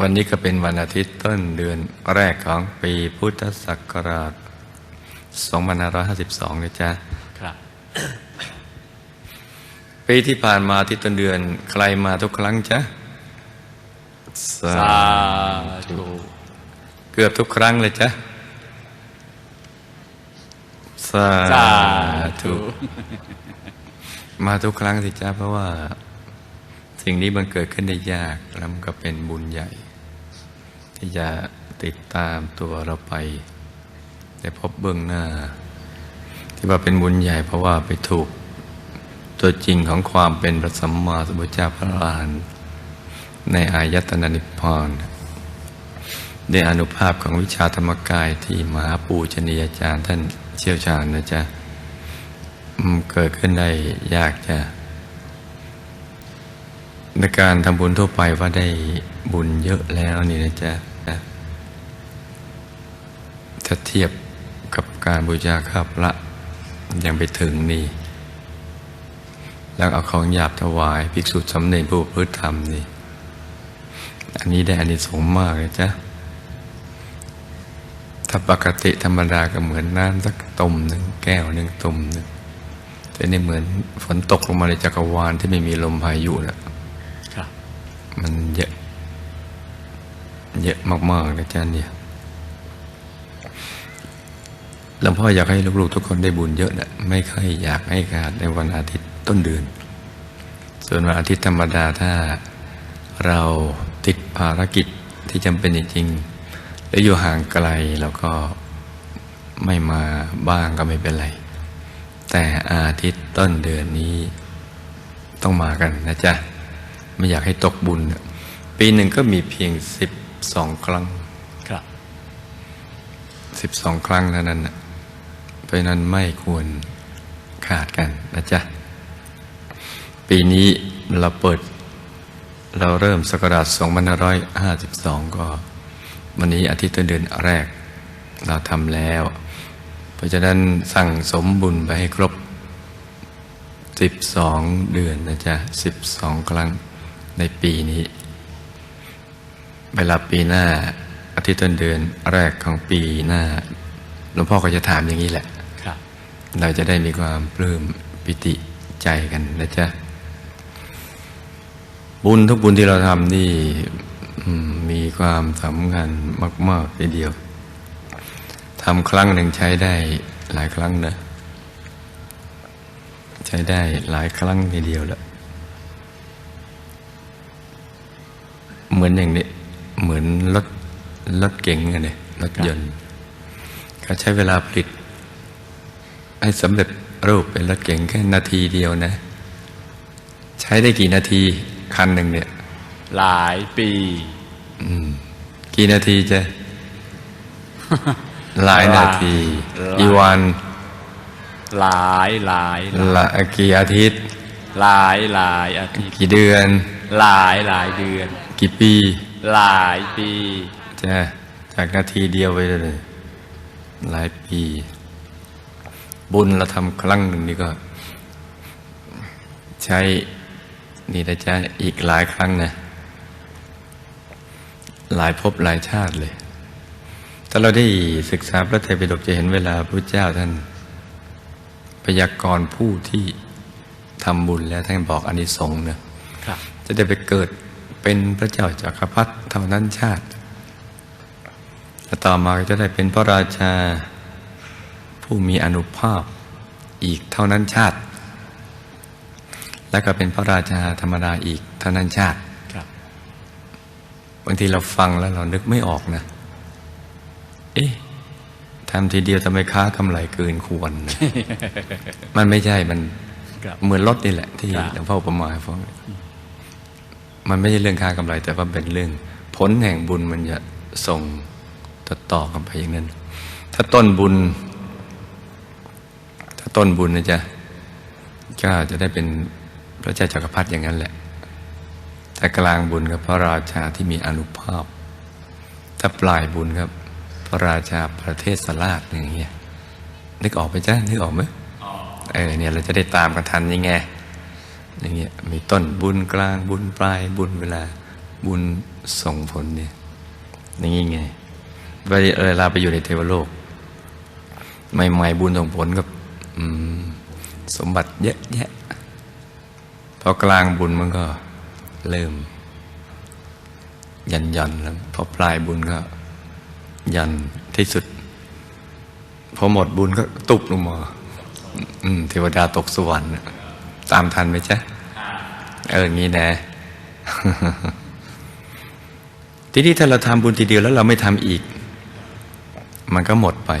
วันนี้ก็เป็นวันอาทิตย์ต้นเดือนแรกของปีพุทธศักราช 2552นะจ๊ะ ครับ ปีที่ผ่านมาที่ต้นเดือนใครมาทุกครั้งจ๊ะ สาสาธุ เกือบทุกครั้งเลยจ๊ะ สาสาธุธุ มาทุกครั้งสิจ๊ะ เพราะว่าสิ่งนี้มันเกิดขึ้นได้ยากแล้วมันก็เป็นบุญใหญ่ ที่จะติดตามตัวเราไป ได้พบเบื้องหน้า ที่ว่าเป็นบุญใหญ่เพราะว่าไปถูก ตัวจริงของความเป็นพระสัมมาสัมพุทธเจ้าพระอรหันต์ในอายตนะนิพพานได้อนุภาพของวิชาธรรมกายที่มหาปูชนียาจารย์ท่านเชี่ยวชาญนะจ๊ะเกิดขึ้นได้ยากจ้ะในการทำบุญทั่วไปว่าได้ บุญเยอะแล้วนี่นะจ๊ะนะถ้าเทียบกับการบูชาข้าพระยังไปถึงนี่ แล้วเอาของหยาบถวาย ภิกษุสำเร็จผู้ประพฤติธรรมนี่ อันนี้ได้อานิสงส์มากเลยจ๊ะถ้าปกติธรรมดาก็เหมือนน้ำสักตุ่มหนึ่งแก้วหนึ่งตุ่มหนึ่งแต่นี่เหมือนฝนตกลงมาในจักรวาลที่ไม่มีลมพายุนะครับมันเยอะ เยอะมากๆนะจ๊ะเนี่ยหลวงพ่ออยากให้ลูกๆทุกคนได้บุญเยอะนะไม่ค่อยอยากให้ขาดในวันอาทิตย์ต้นเดือน ส่วนวันอาทิตย์ธรรมดาถ้าเราติดภารกิจที่จำเป็นจริงๆแล้วอยู่ห่างไกลเราก็ไม่มาบ้างก็ไม่เป็นไร แต่อาทิตย์ต้นเดือนนี้ต้องมากันนะจ๊ะ ไม่อยากให้ตกบุญ ปีหนึ่งก็มีเพียงสิบ สองครั้งครับสิบสองครั้งเท่านั้นน่ะเพราะฉะนั้นไม่ควรขาดกันนะจ๊ะ ปีนี้เราเปิด เราเริ่มสกราช2552 ก็ วันนี้อาทิตย์ต้นเดือนแรก เราทำแล้ว เพราะฉะนั้นสั่งสมบุญไปให้ครบ 12 เดือนนะจ๊ะ 12 ครั้งในปีนี้ เวลาปีหน้าอาทิตย์ต้นเดือนแรกของปีหน้าหลวงพ่อก็จะถามอย่างนี้แหละครับเราจะได้มีความปลื้มปิติใจกันนะจ๊ะบุญทุกบุญที่เราทำนี่อืมมีความสำคัญมากๆทีเดียวทำครั้งหนึ่งใช้ได้หลายครั้งนะใช้ได้หลายครั้งทีเดียวแล้วเหมือนอย่างนี้ เหมือนรถรถเก๋งอะเนี่ยรถยนต์เขาใช้เวลาผลิต ให้สำเร็จรูปเป็นรถเก๋งแค่นาทีเดียวนะ ใช้ได้กี่นาทีคันหนึ่งเนี่ย หลายปีกี่นาทีจะหลายนาทีหลายกี่วันหลายหลายละกี่อาทิตย์ หลายหลายอาทิตย์ กี่เดือน หลายหลายเดือน กี่ปี หลายปีจะจากนาทีเดียวไปเลย หลายปี บุญเราทำครั้งหนึ่งนี่ก็ ใช้นี่นะจ๊ะอีกหลายครั้งนะหลายภพหลายชาติเลย ถ้าเราได้ศึกษาพระไตรปิฎกจะเห็นเวลาพระเจ้าท่าน พยากรณ์ผู้ที่ทำบุญแล้วท่านบอกอานิสงส์เนี่ยครับจะได้ไปเกิด เป็นพระเจ้าจักรพรรดิเท่านั้นชาติและต่อมาก็จะได้เป็นพระราชาผู้มีอนุภาพอีกเท่านั้นชาติ แล้วก็เป็นพระราชาธรรมดาอีกเท่านั้นชาติครับบางทีเราฟังแล้วเรานึกไม่ออกนะ เอ๊ะทำทีเดียวทำไมค้ากำไรเกินควรนะมันไม่ใช่มันครับเหมือนรถนี่แหละ ที่ครับหลวงพ่ออุประมาให้ฟัง มันไม่ใช่เรื่องค้ากำไร แต่ว่าเป็นเรื่อง ผลแห่งบุญมันจะส่งต่อต่อกันไปอย่างนั้น ถ้าต้นบุญ ถ้าต้นบุญนะจ๊ะก็จะได้เป็นพระเจ้าจักรพรรดิอย่างนั้นแหละแต่กลางบุญกับพระราชาที่มีอนุภาพ ถ้าปลายบุญครับ พระราชาประเทศสลาดอย่างเงี้ยนึกออกไหมจ๊ะนึกออกไหมเออเนี่ยเราจะได้ตามกันทันยังไง อย่างเงี้ยมีต้นบุญกลางบุญปลายบุญเวลาบุญส่งผลเนี่ยอย่างนี้ไงเวลาไปอยู่ในเทวโลก ใหม่ๆบุญส่งผลกับสมบัติเยอะแยะพอกลางบุญมันก็เริ่ม ยันยันแล้วพอปลายบุญก็ ยันที่สุด พอหมดบุญก็ตุบลงมาอืมเทวดาตกสวรรค์ ตามทันไหมจ๊ะเอองี้นะ ทีนี้ถ้าเราทำบุญทีเดียวแล้วเราไม่ทำอีก มันก็หมดไป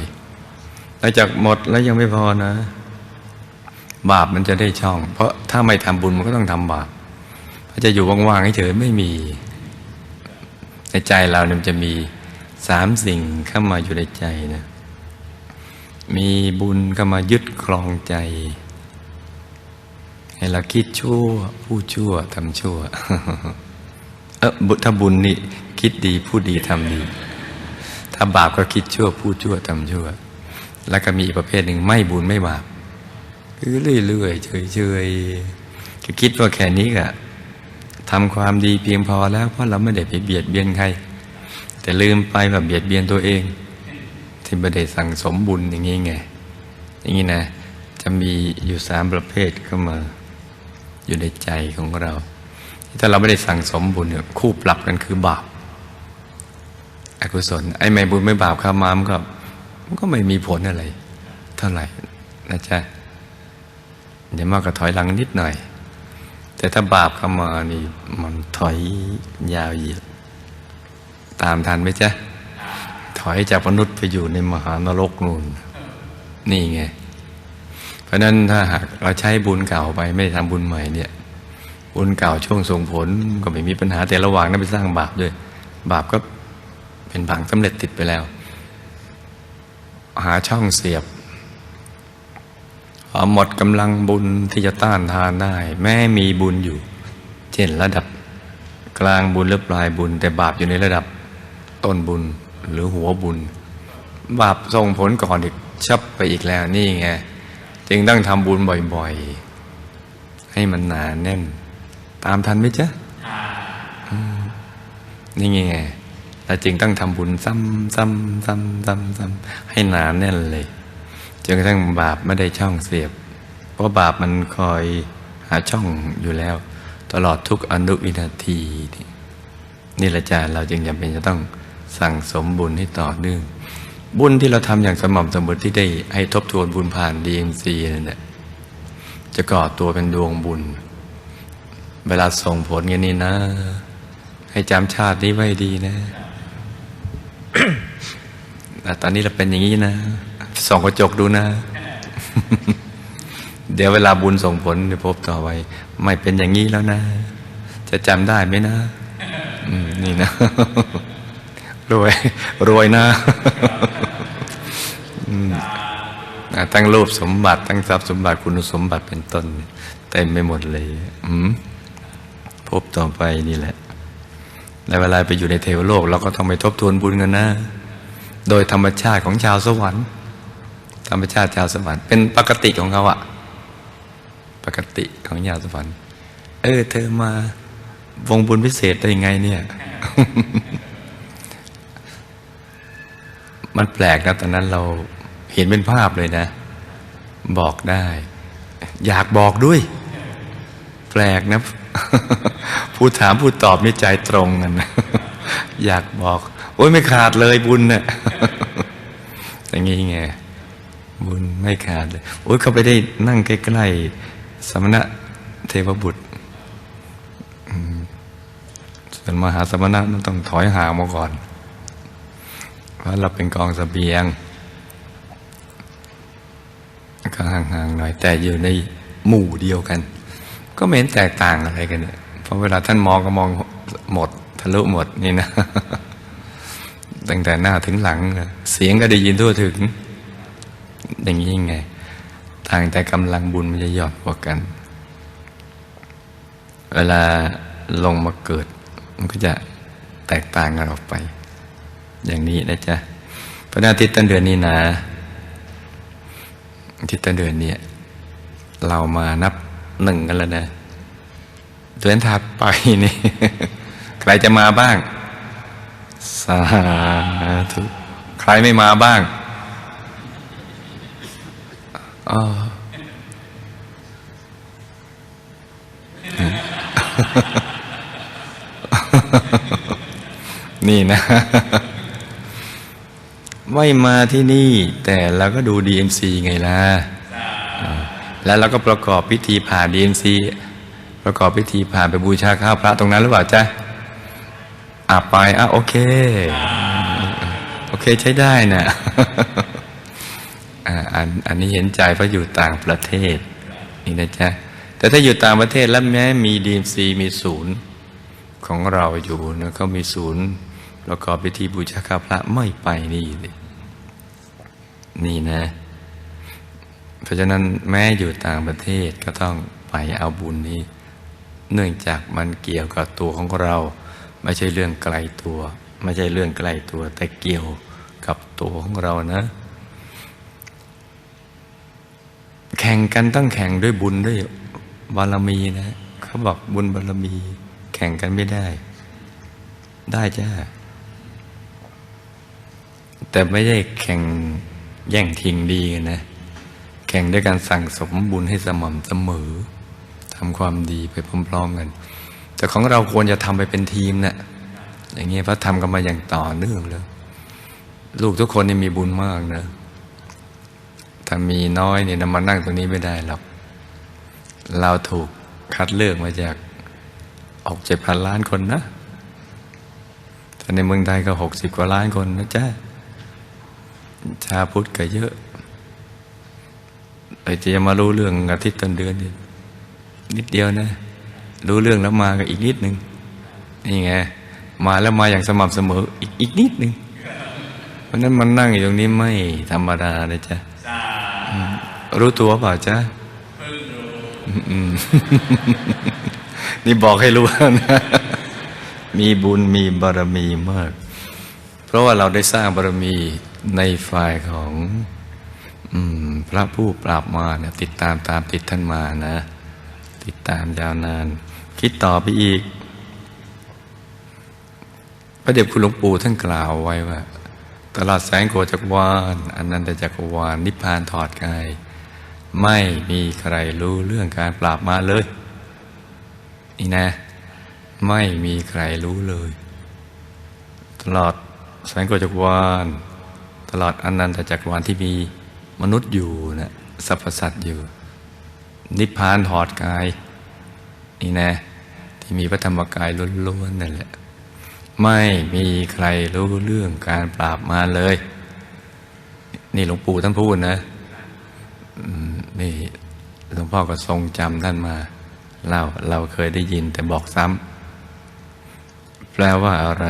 หลังจากหมดแล้วยังไม่พอนะ บาปมันจะได้ช่อง เพราะถ้าไม่ทำบุญมันก็ต้องทำบาปจะอยู่ว่างๆเฉยไม่มี ในใจเราเนี่ยจะมีสามสิ่งเข้ามาอยู่ในใจนะมีบุญเข้ามายึดครองใจ ให้เราคิดชั่วพูดชั่วทำชั่ว เออบุถ้าบุญนี่ คิดดีพูดดีทำดี ถ้าบาปก็คิดชั่วพูดชั่วทำชั่ว แล้วก็มีอีกประเภทหนึ่งไม่บุญไม่บาปคือเรื่อยๆเฉยๆก็คิดว่าแค่นี้ก็ทำความดีเพียงพอแล้ว เพราะเราไม่ได้ไปเบียดเบียนใคร แต่ลืมไปแบบเบียดเบียนตัวเอง ที่ไม่ได้สั่งสมบุญอย่างนี้ไง อย่างนี้นะ จะมีอยู่สามประเภทเข้ามา อยู่ในใจของเรา ถ้าเราไม่ได้สั่งสมบุญเนี่ยคู่ปรับกันคือบาปอกุศล ไอ้ไม่บุญไม่บาปข้ามามันก็มันก็ไม่มีผลอะไร เท่าไหร่นะจ๊ะเดี๋ยวมากก็ถอยหลังนิดหน่อย แต่ถ้าบาปเข้ามานี่มันถอยยาวเหยียดตามทันไหมจ๊ะ ถอยจากมนุษย์ไปอยู่ในมหานรกนู่น นี่ไง เพราะนั้นถ้าหากเราใช้บุญเก่าไปไม่ทำบุญใหม่เนี่ย บุญเก่าช่วงส่งผลก็ไม่มีปัญหาแต่ระหว่างนั้นไปสร้างบาปด้วย บาปก็เป็นผังสำเร็จติดไปแล้ว หาช่องเสียบพอหมดกำลังบุญที่จะต้านทานได้ แม้มีบุญอยู่เช่นระดับกลางบุญหรือปลายบุญ แต่บาปอยู่ในระดับต้นบุญหรือหัวบุญ บาปส่งผลก่อนอีกชับไปอีกแล้วนี่ไง จึงต้องทำบุญบ่อยๆ ให้มันหนาแน่น ตามทันไหมจ๊ะอืมนี่ไงเราจึงต้องทำบุญซ้ำซ้ำซ้ำซ้ำซ้ำให้หนาแน่นเลยจนกระทั่งบาปไม่ได้ช่องเสียบ เพราะบาปมันคอยหาช่องอยู่แล้ว ตลอดทุกอนุวินาที นี่นี่แหละจ้าเราจึงจำเป็นจะต้องสั่งสมบุญให้ต่อเนื่อง บุญที่เราทำอย่างสม่ำเสมอที่ได้ให้ทบทวนบุญผ่าน DMC นั่นแหละจะก่อตัวเป็นดวงบุญ เวลาส่งผลกันนี่นะ ให้จำชาตินี้ไว้ดีนะแต่ตอนนี้เราเป็นอย่างนี้นะส่องกระจกดูนะ เดี๋ยวเวลาบุญส่งผลเดี๋ยวพบต่อไปไม่เป็นอย่างนี้แล้วนะ จะจำได้ไหมนะ อืม นี่นะ รวย รวยนะตั้งรูปสมบัติตั้งทรัพย์สมบัติคุณสมบัติเป็นต้นเต็มไปหมดเลยพบต่อไปนี่แหละในเวลาไปอยู่ในเทวโลกเราก็ต้องไปทบทวนบุญกันนะ โดยธรรมชาติของชาวสวรรค์ ธรรมชาติชาวสวรรค์เป็นปกติของเขาอะปกติของชาวสวรรค์ เออ เธอมาวงบุญพิเศษได้ยังไงเนี่ย มันแปลกนะตอนนั้นเราเห็นเป็นภาพเลยนะ บอกได้ อยากบอกด้วย แปลกนะผู้ถามผู้ตอบนี่ใจตรงกันนะอยากบอก โอ้ยไม่ขาดเลยบุญเนะ่ะอย่างงี้ไงบุญไม่ขาดเลยโอ้ยเขาไปได้นั่งใกล้ๆสมณะเทวบุตรส่วนมหาสมณะนั้นต้องถอยห่างมาก่อน ราะเราเป็นกองสเสบียง ก็ห่างๆหน่อยแต่อยู่ในหมู่เดียวกัน ก็ไม่เห็นแตกต่างอะไรกันเนี่ยเพราะเวลาท่านมองก็มองหมด ทะลุหมดนี่นะตั้งแต่หน้าถึงหลังนะเสียงก็ได้ยินทั่วถึง อย่างนี้ยังไงต่างแต่กำลังบุญมันจะหยอนกว่ากัน เวลาลงมาเกิด มันก็จะแตกต่างกันออกไป อย่างนี้นะจ๊ะพระอาทิตย์ต้นเดือนนี้นะอาทิตย์ต้นเดือนเนี่ยเรามานับหนึ่งกันแล้วนะเดือนถัดไปนี่กรจะมาบ้าง สาธุใครไม่มาบ้างอ๋อนี่นะ ไม่มาที่นี่ แต่เราก็ดู DMC ไงล่ะอ่าแล้วเราก็ประกอบพิธีผ่าน DMC ประกอบพิธีผ่านไปบูชาข้าวพระตรงนั้นหรือเปล่าจ๊ะอะไปอะโอเค โอเคใช้ได้นะอ่าอันอันนี้เห็นใจเพราะอยู่ต่างประเทศนี่นะจ๊ะแต่ถ้าอยู่ต่างประเทศแล้วแม้มี DMC มีศูนย์ของเราอยู่นะเขามีศูนย์ประกอบพิธีบูชาข้าพระไม่ไปนี่เลย นี่นะ เพราะฉะนั้นแม้อยู่ต่างประเทศก็ต้องไปเอาบุญนี้ เนื่องจากมันเกี่ยวกับตัวของเรา ไม่ใช่เรื่องไกลตัว ไม่ใช่เรื่องไกลตัว แต่เกี่ยวกับตัวของเรานะ แข่งกันต้องแข่งด้วยบุญด้วยบารมีนะเขาบอกบุญบารมี แข่งกันไม่ได้ ได้จ้าแต่ไม่ได้แข่ง แย่งทิงดีนนะ แข่งด้วยการสั่งสมบุญให้สม่ำเสมอทำความดีไปพร้อมๆกัน แต่ของเราควรจะทำไปเป็นทีมนะอย่างเงี้ยเพราะทำกันมาอย่างต่อเนื่องเลยลูกทุกคนนี่มีบุญมากนะถ้ามีน้อยเนี่ยนำมานั่งตรงนี้ไม่ได้หรอก เราถูกคัดเลือกมาจากออกเจ็ดพันล้านคนนะแต่ในเมืองไทยก็หกสิบกว่าล้านคนนะจ๊ะ ชาพุทธก็เยอะไอ้ที่จะมารู้เรื่องอาทิตย์ต้นเดือนนี่นิดเดียวนะ รู้เรื่องแล้วมาก็อีกนิดหนึ่งนี่ไงมาแล้วมาอย่างสม่ำเสมออีกอีกนิดหนึ่งเพราะนั้นมันนั่งอยู่ตรงนี้ไม่ธรรมดาเลยจ้ะอืมรู้ตัวเปล่าจ๊ะอืมนี่บอกให้รู้นะ มีบุญมีบารมีมาก เพราะว่าเราได้สร้างบารมี ในฝ่ายของอพระผู้ปราบมารเนี่ยติดตามตามติดท่านมานะ ติดตามยาวนาน คิดต่อไปอีก พระเดชคุณหลวงปู่ท่านกล่าวไว้ว่า ตลอดแสงโคจักรวาลอนันตจักวาลนิพพานถอดกาย ไม่มีใครรู้เรื่องการปราบมารเลย นี่นะ ไม่มีใครรู้เลย ตลอดแสงโกจักรวาล ตลอดอนันตจักรวาลที่มีมนุษย์อยู่นะสรรพสัตว์อยู่ นิพพานถอดกาย นี่นะ ที่มีพระธรรมกายล้วนๆนั่นแหละ ไม่มีใครรู้เรื่องการปราบมารเลย นี่หลวงปู่ท่านพูดนะนี่หลวงพ่อก็ทรงจำท่านมาเราเราเคยได้ยินแต่บอกซ้ำแปลว่าอะไร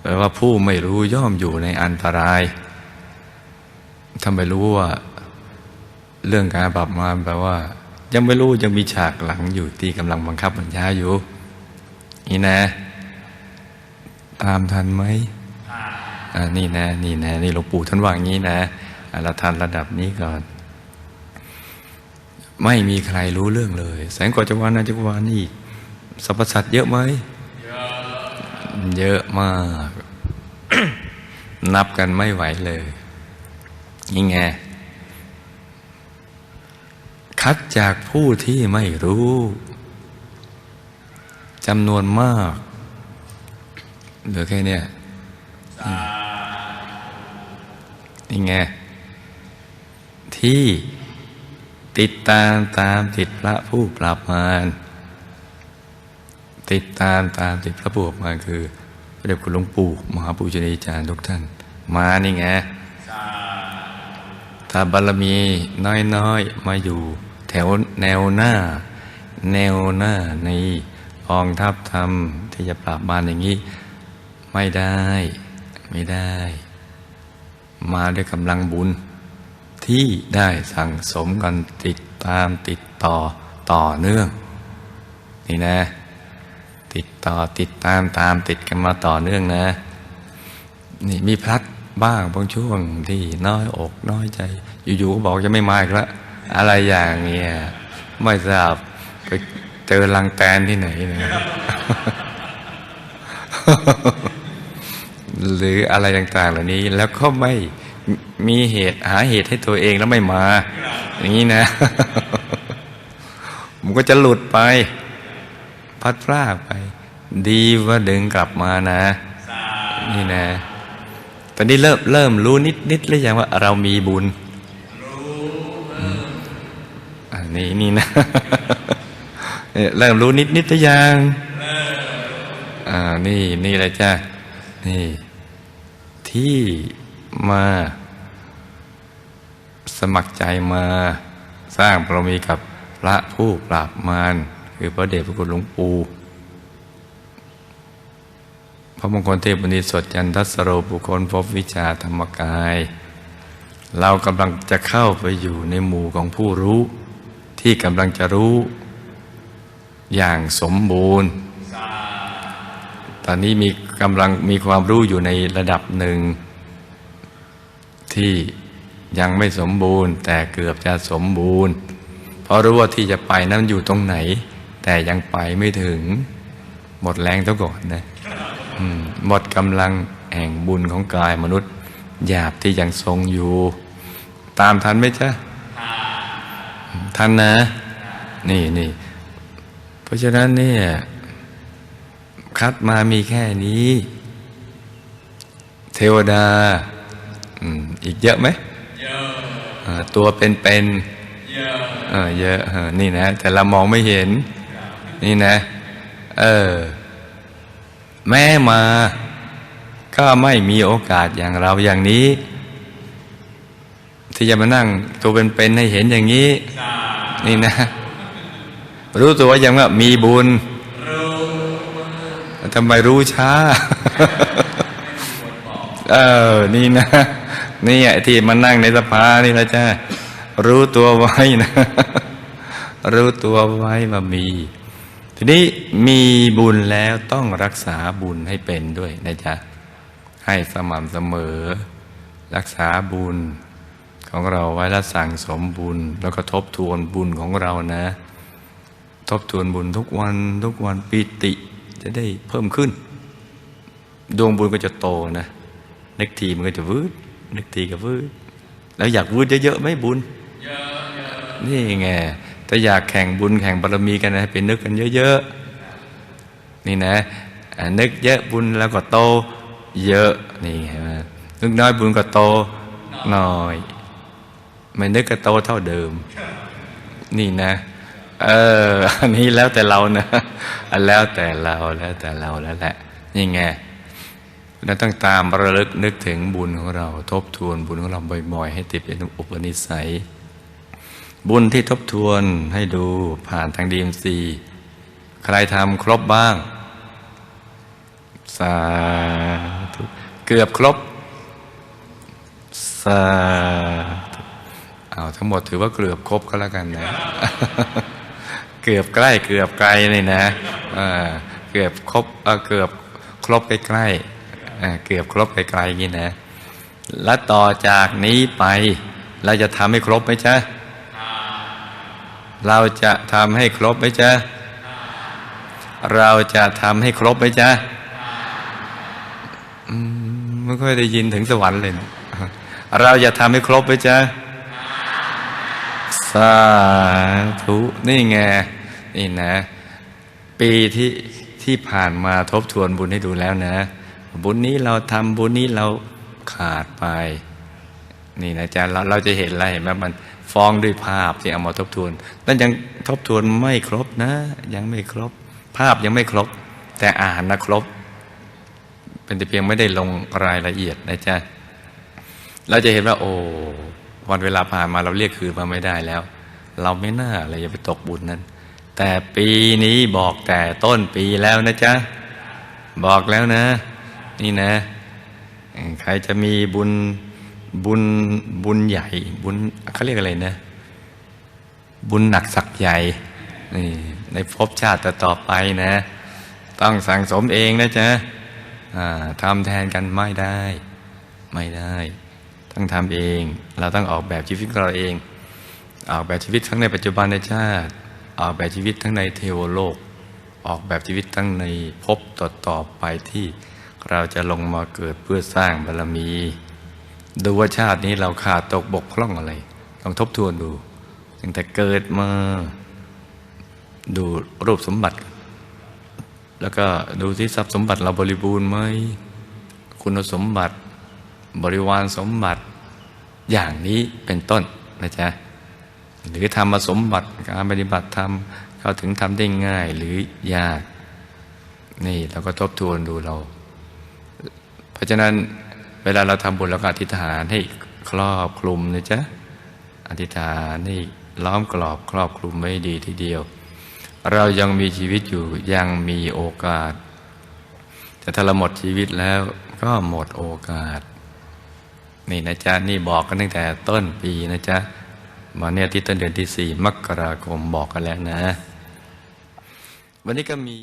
แปลว่าผู้ไม่รู้ย่อมอยู่ในอันตรายถ้าไม่รู้ว่า เรื่องการปรับมาแปลว่า ยังไม่รู้ยังมีฉากหลังอยู่ที่กำลังบังคับบัญชาอยู่ นี่นะ ตามทันไหมอ่านี่นะ นี่นะ นี่หลวงปู่ท่านว่างนี้นะอะเราทันระดับนี้ก่อน ไม่มีใครรู้เรื่องเลย แสงกว่าจักรวาลนะจักรวาลนี่สรรพสัตว์เยอะไหม เยอะมาก นับกันไม่ไหวเลยนี่ไงคัดจากผู้ที่ไม่รู้จำนวนมาก เหลือแค่เนี้ยนี่ไง ที่ติดตามตามติดพระผู้ปราบมาร ติดตามตามติดพระผู้ปรมาคือพระเดชคุณหลวงปู่มหาปุญญาจารย์ทุกท่าน มานี่ไงถ้าบารมีน้อยๆ มาอยู่ แถวแนวหน้า แนวหน้าในกองทัพธรรมที่จะปราบมารอย่างนี้ ไม่ได้ ไม่ได้ มาด้วยกำลังบุญ ที่ได้สั่งสมกันติดตามติดต่อต่อเนื่อง นี่นะ ติดต่อติดตามตามติดกันมาต่อเนื่องนะ นี่มีพลัดบ้างบางช่วงที่น้อยอกน้อยใจ อยู่ๆก็บอกจะไม่มาอีกแล้วอะไรอย่างเงี้ยไม่ทราบไปเจอลังแตนที่ไหนนะหรืออะไรต่างๆ เหล่านี้ แล้วก็ไม่มีเหตุหาเหตุให้ตัวเองแล้วไม่มา อย่างนี้นะ มันก็จะหลุดไป พัดพลากไป ดีว่าดึงกลับมานะ นี่นะ ตอนนี้เริ่มเริ่มรู้นิดนิดหรือยังว่าเรามีบุญอันนี้นี่นะเริ่มรู้นิดนิดหรือยังอ่านี่นี่เลยจ้านี่ ที่มาสมัครใจมาสร้างบารมีกับพระผู้ปราบมาร คือพระเดชพระคุณหลวงปู่พระมงคลเทพบุญสดจันทัสโรบุคคลพบวิชาธรรมกาย เรากำลังจะเข้าไปอยู่ในหมู่ของผู้รู้ ที่กำลังจะรู้อย่างสมบูรณ์ ตอนนี้มีกำลังมีความรู้อยู่ในระดับหนึ่ง ที่ยังไม่สมบูรณ์ แต่เกือบจะสมบูรณ์ เพราะรู้ว่าที่จะไปนั้นอยู่ตรงไหน แต่ยังไปไม่ถึง หมดแรงซะก่อนนะอืมหมดกำลังแห่งบุญของกายมนุษย์ หยาบที่ยังทรงอยู่ ตามทันไหมจ๊ะทันนะ นี่นี่เพราะฉะนั้นเนี่ย คัดมามีแค่นี้ เทวดาอืมอีกเยอะไหมเยอะตัวเป็นๆเยอะเออเยอะเออนี่นะ แต่เรามองไม่เห็น นี่นะ เออ แม้มา ก็ไม่มีโอกาสอย่างเราอย่างนี้ ที่จะมานั่งตัวเป็นๆให้เห็นอย่างนี้ นี่นะ รู้ตัวยังว่ามีบุญทำไมรู้ช้า เออ นี่นะ นี่ไอ้ที่มานั่งในสภานี่ละจ้ารู้ตัวไว้นะ รู้ตัวไว้ว่ามี ทีนี้มีบุญแล้วต้องรักษาบุญให้เป็นด้วยนะจ๊ะให้สม่ำเสมอ รักษาบุญของเราไว้แล้วสั่งสมบุญ แล้วก็ทบทวนบุญของเรานะ ทบทวนบุญทุกวันทุกวันปิติจะได้เพิ่มขึ้น ดวงบุญก็จะโตนะนึกทีมันก็จะวืดนึกทีก็วืดแล้วอยากวืดเยอะๆไหมบุญนี่ไง ถ้าอยากแข่งบุญแข่งบารมีกันนะไปนึกกันเยอะๆนี่นะนึกเยอะบุญแล้วก็โต เยอะนี่ไงนึกน้อยบุญก็โตน้อยไม่นึกก็โตเท่าเดิม นี่นะ เอออันนี้แล้วแต่เรานะอันแล้วแต่เราแล้วแต่เราแล้วแหละนี่ไงเราต้องตามระลึกนึกถึงบุญของเรา ทบทวนบุญของเราบ่อยๆ ให้ติดเป็นอุปนิสัย บุญที่ทบทวนให้ดูผ่านทางดีเอ็มซีใครทำครบบ้าง สาธุเกือบครบ สาธุเอาทั้งหมดถือว่าเกือบครบก็แล้วกันนะ เกือบใกล้เกือบไกลเลยนะเกือบครบเกือบครบใกล้ๆเกือบครบไกลๆอย่างนี้นะ แล้วต่อจากนี้ไปเราจะทำให้ครบไหมจ๊ะ เราจะทำให้ครบไหมจ๊ะ เราจะทำให้ครบไหมจ๊ะไม่ค่อยได้ยินถึงสวรรค์เลยนะเราจะทำให้ครบไหมจ๊ะ สาธุ นี่ไง นี่นะ ปีที่ที่ผ่านมาทบทวนบุญให้ดูแล้วนะ บุญนี้เราทำบุญนี้เราขาดไป นี่นะจ๊ะเราเราจะเห็นอะไรเห็นไหมมัน ฟ้องด้วยภาพที่เอามาทบทวน นั่นยังทบทวนไม่ครบนะ ยังไม่ครบ ภาพยังไม่ครบ แต่อ่านนะครบ เป็นแต่เพียงไม่ได้ลงรายละเอียดนะจ๊ะเราจะเห็นว่า โอ้วันเวลาผ่านมาเราเรียกคืนมาไม่ได้แล้ว เราไม่น่าอะไรจะไปตกบุญนั้น แต่ปีนี้บอกแต่ต้นปีแล้วนะจ๊ะบอกแล้วนะ นี่นะ ใครจะมีบุญ บุญบุญใหญ่ บุญเขาเรียกอะไรนะ บุญหนักสักใหญ่นี่ในภพชาติต่อไปนะ ต้องสั่งสมเองนะจ๊ะทำแทนกันไม่ได้ ไม่ได้ ต้องทำเอง เราต้องออกแบบชีวิตของเราเอง ออกแบบชีวิตทั้งในปัจจุบันในชาติ ออกแบบชีวิตทั้งในเทวโลก ออกแบบชีวิตตั้งในภพต่อต่อๆไปที่เราจะลงมาเกิดเพื่อสร้างบารมี ดูว่าชาตินี้เราขาดตกบกพร่องอะไรลองทบทวนดูตั้งแต่เกิดมาดูรูปสมบัติ แล้วก็ดูที่ทรัพย์สมบัติเราบริบูรณ์ไหมคุณสมบัติบริวารสมบัติอย่างนี้เป็นต้นนะจ๊ะหรือธรรมสมบัติการปฏิบัติธรรมเข้าถึงทำได้ง่ายหรือยาก นี่เราก็ทบทวนดูเรา เพราะฉะนั้น เวลาเราทำบุญเราก็อธิษฐานให้ครอบคลุมนะจ๊ะอธิษฐานให้ล้อมกรอบครอบคลุมไว้ดีทีเดียว เรายังมีชีวิตอยู่ยังมีโอกาส แต่ถ้าเราหมดชีวิตแล้วก็หมดโอกาส นี่นะจ๊ะนี่บอกกันตั้งแต่ต้นปีนะจ๊ะมาเนี่ยที่ต้นเดือนที่สี่มกราคมบอกกันแล้วนะ วันนี้ก็มี